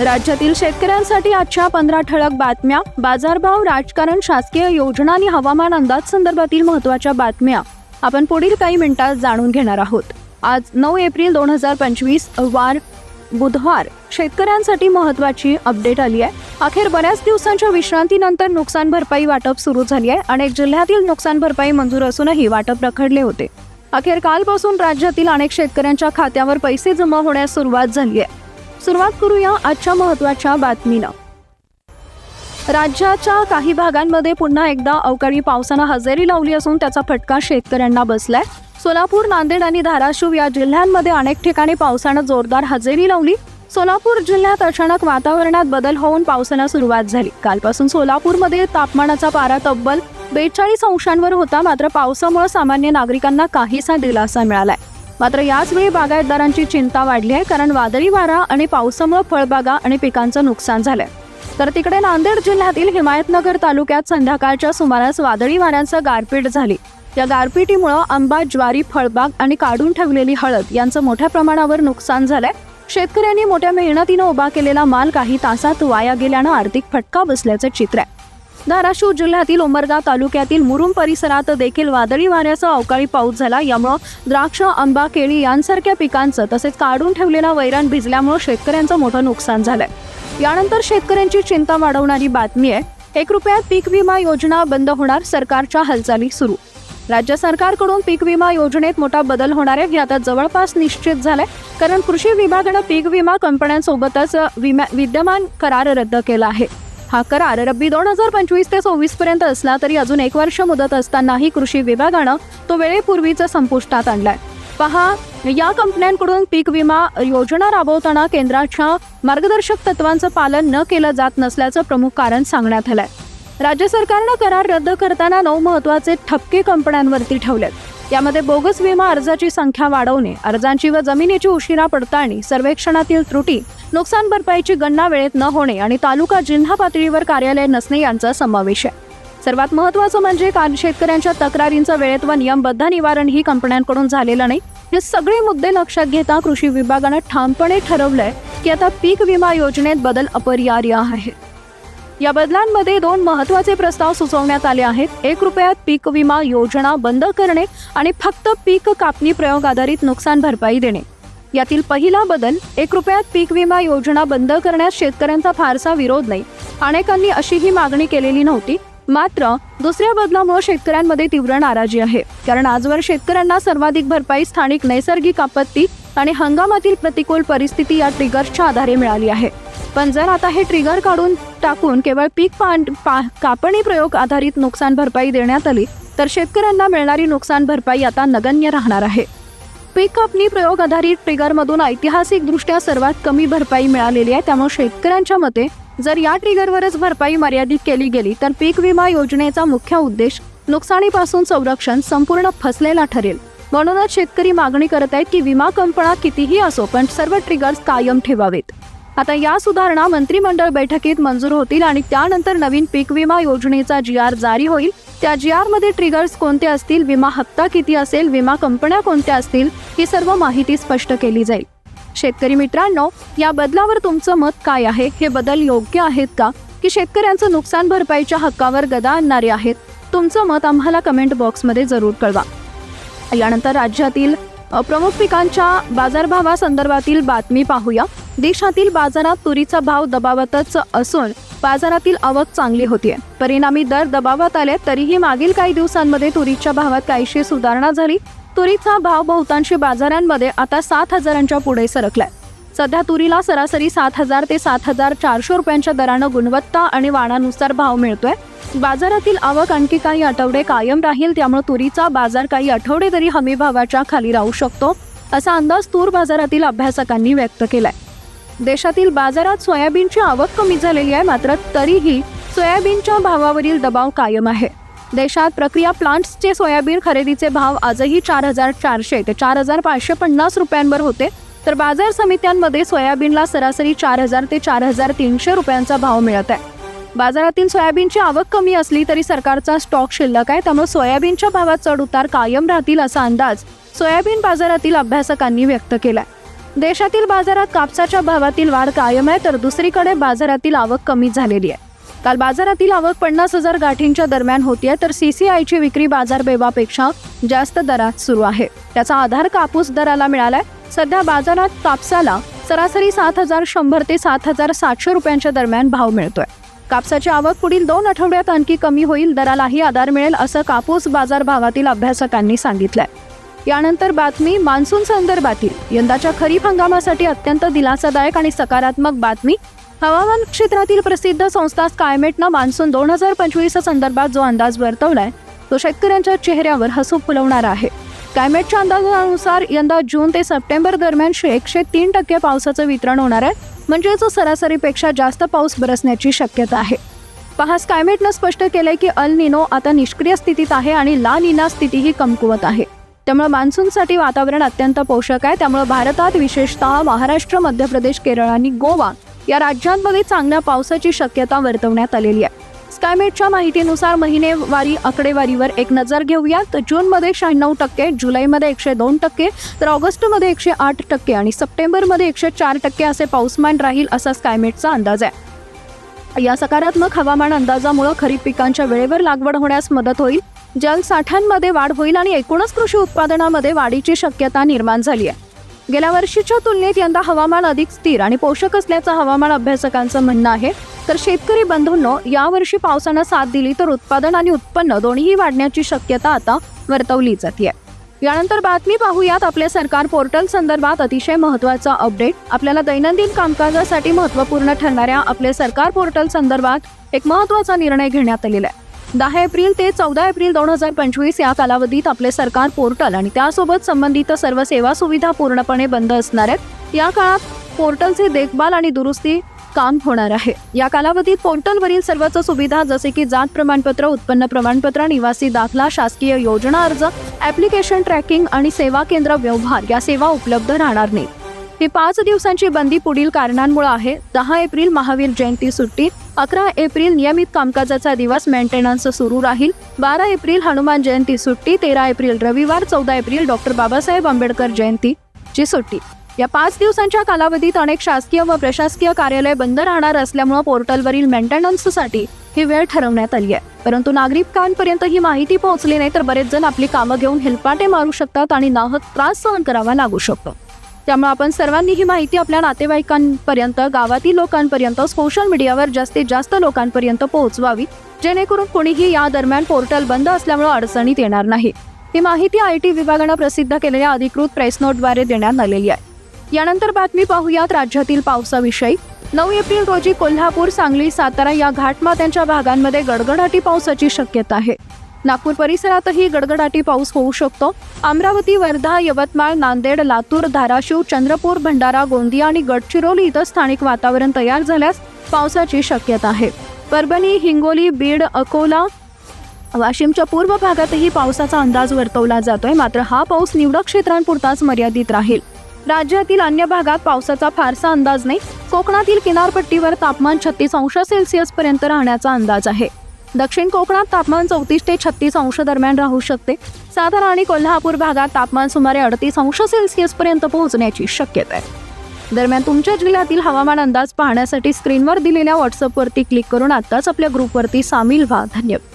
राज्यातील शेतकऱ्यांसाठी आजच्या पंधरा ठळक बातम्या बाजारभाव राजकारण शासकीय योजना आणि हवामान अंदाज संदर्भातील महत्त्वाच्या बातम्या. आपण पुढील काही मिनिटात जाणून घेणार आहोत. आज नऊ एप्रिल दोन हजार पंचवीस वार बुधवार. शेतकऱ्यांसाठी महत्त्वाची अपडेट आली आहे. अखेर बऱ्याच दिवसांच्या विश्रांतीनंतर नुकसान भरपाई वाटप सुरू झाली आहे. अनेक जिल्ह्यातील नुकसान भरपाई मंजूर असूनही वाटप रखडले होते. अखेर कालपासून राज्यातील अनेक शेतकऱ्यांच्या खात्यावर पैसे जमा होण्यास सुरुवात झाली आहे. सुरुवात करूया आजच्या महत्त्वाच्या बातमीनं. राज्याच्या काही भागांमध्ये पुन्हा एकदा अवकाळी पावसानं हजेरी लावली असून त्याचा फटका शेतकऱ्यांना बसलाय. सोलापूर नांदेड आणि धाराशिव या जिल्ह्यांमध्ये अनेक ठिकाणी पावसानं जोरदार हजेरी लावली. सोलापूर जिल्ह्यात अचानक वातावरणात बदल होऊन पावसाला सुरुवात झाली. कालपासून सोलापूरमध्ये तापमानाचा पारा तब्बल बेचाळीस अंशांवर होता. मात्र पावसामुळे सामान्य नागरिकांना काहीसा दिलासा मिळालाय. मात्र याचवेळी बागायतदारांची चिंता वाढली आहे कारण वादळी वारा आणि पावसामुळे फळबागा आणि पिकांचं नुकसान झालंय. तर तिकडे नांदेड जिल्ह्यातील हिमायतनगर तालुक्यात संध्याकाळच्या सुमारास वादळी वाऱ्यांचं गारपीट झाली. या गारपिटीमुळं आंबा ज्वारी फळबाग आणि काढून ठेवलेली हळद यांचं मोठ्या प्रमाणावर नुकसान झालंय. शेतकऱ्यांनी मोठ्या मेहनतीनं उभा केलेला माल काही तासात वाया गेल्यानं आर्थिक फटका बसल्याचं चित्र आहे. धाराशिव जिल्ह्यातील उमरगा तालुक्यातील मुरुम परिसरात देखील वादळी वाऱ्याचा अवकाळी पाऊस झाला. यामुळं द्राक्ष आंबा केळी यांसारख्या पिकांचं तसेच काढून ठेवलेला वैरण भिजल्यामुळं शेतकऱ्यांचं मोठं नुकसान झालंय. यानंतर शेतकऱ्यांची चिंता वाढवणारी बातमी आहे. एक रुपयात पीक विमा योजना बंद होणार सरकारच्या हालचाली सुरू. राज्य सरकारकडून पीक विमा योजनेत मोठा बदल होणार आहे. हे आता जवळपास निश्चित झालंय. कारण कृषी विभागानं पीक विमा कंपन्यांसोबतच विमा विद्यमान करार रद्द केला आहे. हा करार रब्बी दोन हजार पंचवीस ते सव्वीस पर्यंत असला तरी अजून एक वर्ष मुदत असतानाही कृषी विभागानं तो वेळेपूर्वीच संपुष्टात आणलाय. पहा या कंपन्यांकडून पीक विमा योजना राबवताना केंद्राच्या मार्गदर्शक तत्वांचं पालन न केलं जात नसल्याचं प्रमुख कारण सांगण्यात आलंय. राज्य सरकारनं करार रद्द करताना नऊ महत्त्वाचे ठपके कंपन्यांवरती ठेवलेत. यामध्ये बोगस विमा अर्जाची संख्या वाढवणे अर्जांची व जमिनीची उशिरा पडताळणी सर्वेक्षणातील त्रुटी नुकसान भरपाईची गणना वेळेत न होणे आणि तालुका जिल्हा पातळीवर कार्यालय नसणे यांचा समावेश आहे. सर्वात महत्त्वाचं म्हणजे कान शेतकऱ्यांच्या तक्रारींचं वेळेत व नियमबद्ध निवारण ही कंपन्यांकडून झालेलं नाही. हे सगळे मुद्दे लक्षात घेता कृषी विभागानं ठामपणे ठरवलंय की आता पीक विमा योजनेत बदल अपरिहार्य आहे. या बदलांमध्ये दोन महत्त्वाचे प्रस्ताव सुचवण्यात आले आहेत. एक रुपयात पीक विमा योजना बंद करणे आणि फक्त पीक कापणी प्रयोग आधारित नुकसान भरपाई देणे. यातील पहिला बदल एक रुपयात पीक विमा योजना बंद करण्यास शेतकऱ्यांचा फारसा विरोध नाही. अनेकांनी अशी ही मागणी केलेली नव्हती. मात्र दुसऱ्या बदलामुळे शेतकऱ्यांमध्ये तीव्र नाराजी आहे. कारण आजवर शेतकऱ्यांना सर्वाधिक भरपाई स्थानिक नैसर्गिक आपत्ती आणि हंगामातील प्रतिकूल परिस्थिती या ट्रिगर्सच्या आधारे मिळाली आहे. पण जर आता हे ट्रिगर काढून टाकून केवळ पीक पान पा कापणी प्रयोग आधारित नुकसान भरपाई देण्यात आली तर शेतकऱ्यांना मिळणारी नुकसान भरपाई आता नगण्य राहणार आहे. पीक कापणी प्रयोग आधारित ट्रिगरमधून ऐतिहासिकदृष्ट्या सर्वात कमी भरपाई मिळालेली आहे. त्यामुळे शेतकऱ्यांच्या मते जर या ट्रिगरवरच भरपाई मर्यादित केली गेली तर पीक विमा योजनेचा मुख्य उद्देश नुकसानीपासून संरक्षण संपूर्ण फसलेला ठरेल. म्हणूनच शेतकरी मागणी करत आहेत की विमा कंपना कितीही असो पण सर्व ट्रिगर्स कायम ठेवावेत. आता या सुधारणा मंत्रिमंडळ बैठकीत मंजूर होतील आणि त्यानंतर नवीन पीक विमा योजनेचा जी आर जारी होईल. त्या जी आरमध्ये ट्रिगर्स कोणते असतील? विमा हप्ता किती असेल? विमा कंपन्या कोणत्या असतील? ही सर्व माहिती स्पष्ट केली जाईल. शेतकरी मित्रांनो या बदलावर तुमचं मत काय आहे? हे बदल योग्य आहेत का? की शेतकऱ्यांचं नुकसान भरपाईच्या हक्कावर गदा आणणारे आहेत? तुमचं मत आम्हाला कमेंट बॉक्समध्ये जरूर कळवा. यानंतर राज्यातील प्रमुख पिकांच्या बाजारभावासंदर्भातील बातमी पाहूया. देशातील बाजारात तुरीचा भाव दबावातच असून बाजारातील आवक चांगली होतीये. परिणामी दर दबावात आले तरीही मागील काही दिवसांमध्ये तुरीच्या भावात काहीशी सुधारणा झाली. तुरीचा भाव बहुतांशी बाजारांमध्ये आता सात हजारांच्या पुढे सरकलाय. सध्या तुरीला सरासरी सात हजार ते सात हजार चारशे रुपयांच्या दरानं गुणवत्ता आणि वाणानुसार भाव मिळतोय. बाजारातील आवक आणखी काही आठवडे कायम राहील त्यामुळे तुरीचा बाजार काही आठवडे तरी हमी भावाच्या खाली राहू शकतो असा अंदाज तूर बाजारातील अभ्यासकांनी व्यक्त केलाय. देशातील बाजारात सोयाबीनची आवक कमी झालेली आहे मात्र तरीही सोयाबीनच्या भावावरील दबाव कायम आहे. देशात प्रक्रिया प्लांट्सचे सोयाबीन खरेदीचे भाव आजही चार हजार चारशे ते चार हजार पाचशे पन्नास रुपयांवर होते. तर बाजार समित्यांमध्ये सोयाबीनला सरासरी चार हजार ते चार हजार तीनशे रुपयांचा भाव मिळत आहे. बाजारातील सोयाबीनची आवक कमी असली तरी सरकारचा स्टॉक शिल्लक आहे त्यामुळे सोयाबीनच्या भावात चढ उतार कायम राहतील असा अंदाज सोयाबीन बाजारातील अभ्यासकांनी व्यक्त केलाय. देशातील बाजारात कापसाच्या भावातील वाढ कायम आहे तर दुसरीकडे बाजारातील आवक कमी झालेली आहे. काल बाजारातील आवक पन्नास हजार गाठींच्या दरम्यान होतीये तर सीसीआयची विक्री बाजारपेक्षा जास्त दरात सुरू आहे. त्याचा आधार कापूस दराला मिळालाय. सध्या बाजारात कापसाला सरासरी सात हजार शंभर ते सात हजार सातशे रुपयांच्या दरम्यान भाव मिळतोय. कापसाची आवक पुढील दोन आठवड्यात आणखी कमी होईल दरालाही आधार मिळेल असं कापूस बाजार भावातील अभ्यासकांनी सांगितलंय. यानंतर बातमी मान्सून संदर्भातील. यंदाच्या खरीप हंगामासाठी अत्यंत दिलासादायक आणि सकारात्मक बातमी. हवामान क्षेत्रातील प्रसिद्ध संस्था स्कायमेटनं मान्सून दोन हजार पंचवीस संदर्भात जो अंदाज वर्तवलाय तो शेतकऱ्यांच्या चेहऱ्यावर हसू फुलवणार आहे. कायमेटच्या अंदाजानुसार यंदा जून ते सप्टेंबर दरम्यान एकशे तीन टक्के पावसाचं वितरण होणार आहे म्हणजेच सरासरीपेक्षा जास्त पाऊस बरसण्याची शक्यता आहे. पहा स्कायमेटनं स्पष्ट केलंय की अल निनो आता निष्क्रिय स्थितीत आहे आणि ला निना स्थितीही कमकुवत आहे. त्यामुळे मान्सूनसाठी वातावरण अत्यंत पोषक आहे. त्यामुळे भारतात विशेषतः महाराष्ट्र मध्य प्रदेश केरळ आणि गोवा या राज्यांमध्ये चांगल्या पावसाची शक्यता वर्तवण्यात आलेली आहे. स्कायमेटच्या माहितीनुसार महिनेवारी आकडेवारीवर एक नजर घेऊया तर जूनमध्ये शहाण्णव टक्के जुलैमध्ये एकशे दोन टक्के तर ऑगस्टमध्ये एकशे आठ टक्के आणि सप्टेंबरमध्ये एकशे चार टक्के असे पाऊसमान राहील असा स्कायमेटचा अंदाज आहे. या सकारात्मक हवामान अंदाजामुळे खरीप पिकांच्या वेळेवर लागवड होण्यास मदत होईल. जलसाठ्यांमध्ये वाढ होईल आणि एकूणच कृषी उत्पादनामध्ये वाढीची शक्यता निर्माण झाली आहे. गेल्या वर्षीच्या तुलनेत यंदा हवामान अधिक स्थिर आणि पोषक असल्याचं हवामान अभ्यासकांचं म्हणणं आहे. तर शेतकरी बंधूंनो यावर्षी पावसानं साथ दिली तर उत्पादन आणि उत्पन्न दोन्हीही वाढण्याची शक्यता आता वर्तवली जाते. यानंतर बातमी पाहूयात. आपल्या सरकार पोर्टल संदर्भात अतिशय महत्त्वाचा अपडेट. आपल्याला दैनंदिन कामकाजासाठी महत्त्वपूर्ण ठरणाऱ्या आपले सरकार पोर्टल संदर्भात एक महत्त्वाचा निर्णय घेण्यात आलेला आहे. दहा एप्रिल ते चौदा एप्रिल दोन हजार पंचवीस या कालावधीत आपले सरकार पोर्टल आणि त्यासोबत संबंधित सर्व सेवा सुविधा पूर्णपणे बंद असणार आहेत. या काळात पोर्टलचे देखभाल आणि दुरुस्ती काम होणार आहे. या कालावधीत पोर्टलवरील सर्वच सुविधा जसे की जात प्रमाणपत्र उत्पन्न प्रमाणपत्र निवासी दाखला शासकीय योजना अर्ज ॲप्लिकेशन ट्रॅकिंग आणि सेवा केंद्र व्यवहार या सेवा उपलब्ध राहणार नाहीत. ही पाच दिवसांची बंदी पुढील कारणांमुळे आहे. दहा एप्रिल महावीर जयंती सुट्टी अकरा एप्रिल नियमित कामकाजाचा दिवस मेंटेनन्स सुरू राहील बारा एप्रिल हनुमान जयंती सुट्टी तेरा एप्रिल रविवार चौदा एप्रिल डॉक्टर बाबासाहेब आंबेडकर जयंतीची सुट्टी. या पाच दिवसांच्या कालावधीत अनेक शासकीय व प्रशासकीय कार्यालय बंद राहणार असल्यामुळे पोर्टलवरील मेंटेनन्ससाठी ही वेळ ठरवण्यात आली आहे. परंतु नागरिकांपर्यंत ही माहिती पोहोचली नाही तर बरेच जण आपली कामं घेऊन हेलपाटे मारू शकतात आणि नाहक त्रास सहन करावा लागू शकतो. त्यामुळे आपण सर्वांनी ही माहिती आपल्या नातेवाईकांपर्यंत गावातील लोकांपर्यंत सोशल मीडियावर जास्तीत जास्त लोकांपर्यंत पोहोचवावी जेणेकरून कोणीही या दरम्यान पोर्टल बंद असल्यामुळे अडचणीत येणार नाही. ही माहिती आय टी विभागानं प्रसिद्ध केलेल्या अधिकृत प्रेस नोटद्वारे देण्यात आलेली आहे. यानंतर बातमी पाहूयात राज्यातील पावसाविषयी. नऊ एप्रिल रोजी कोल्हापूर सांगली सातारा या घाटमात्यांच्या भागांमध्ये गडगडाटी पावसाची शक्यता आहे. नागपूर परिसरातही गडगडाटी पाऊस होऊ शकतो. अमरावती वर्धा यवतमाळ नांदेड लातूर धाराशिव चंद्रपूर भंडारा गोंदिया आणि गडचिरोली इथं स्थानिक वातावरण तयार झाल्यास पावसाची शक्यता आहे. परभणी हिंगोली बीड अकोला वाशिमच्या पूर्व भागातही पावसाचा अंदाज वर्तवला जातोय. मात्र हा पाऊस निवडक क्षेत्रांपुरताच मर्यादित राहील. राज्यातील अन्य भागात पावसाचा फारसा अंदाज नाही. कोकणातील किनारपट्टीवर तापमान छत्तीस अंश सेल्सिअस पर्यंत राहण्याचा अंदाज आहे. दक्षिण कोकणात तापमान चौतीस ते छत्तीस अंश दरम्यान राहू शकते. सातारा आणि कोल्हापूर भागात तापमान सुमारे अडतीस अंश सेल्सिअस पर्यंत पोहोचण्याची शक्यता आहे. दरम्यान तुमच्या जिल्ह्यातील हवामान अंदाज पाहण्यासाठी स्क्रीनवर दिलेल्या व्हॉट्सअपवरती क्लिक करून आत्ताच आपल्या ग्रुपवरती सामील व्हा. धन्यवाद.